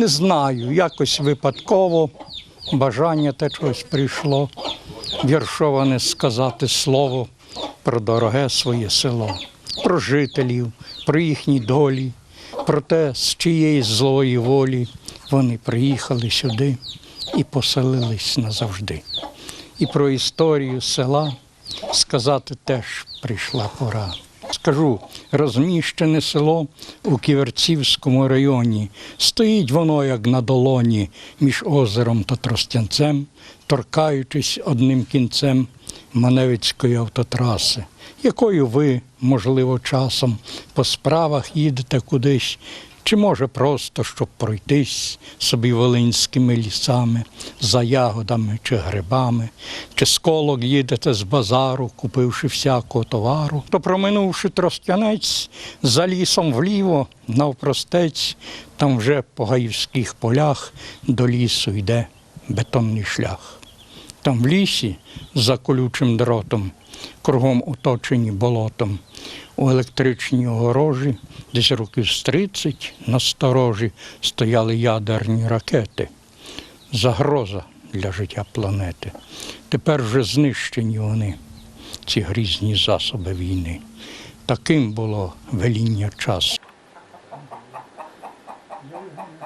Не знаю, якось випадково бажання те чогось прийшло. Віршоване сказати слово про дороге своє село, про жителів, про їхні долі, про те, з чиєї злої волі вони приїхали сюди і поселились назавжди. І про історію села сказати теж прийшла пора. Скажу, розміщене село у Ківерцівському районі. Стоїть воно, як на долоні, між озером та Тростянцем, торкаючись одним кінцем Маневицької автотраси, якою ви, можливо, часом по справах їдете кудись, чи може просто, щоб пройтись собі волинськими лісами, за ягодами чи грибами, чи з колок їдете з базару, купивши всякого товару, то проминувши тростянець, за лісом вліво, навпростець, там вже по гаївських полях до лісу йде бетонний шлях. Там в лісі за колючим дротом, кругом оточені болотом, у електричній огорожі, десь років з 30 на сторожі стояли ядерні ракети. Загроза для життя планети. Тепер вже знищені вони, ці грізні засоби війни. Таким було веління часу.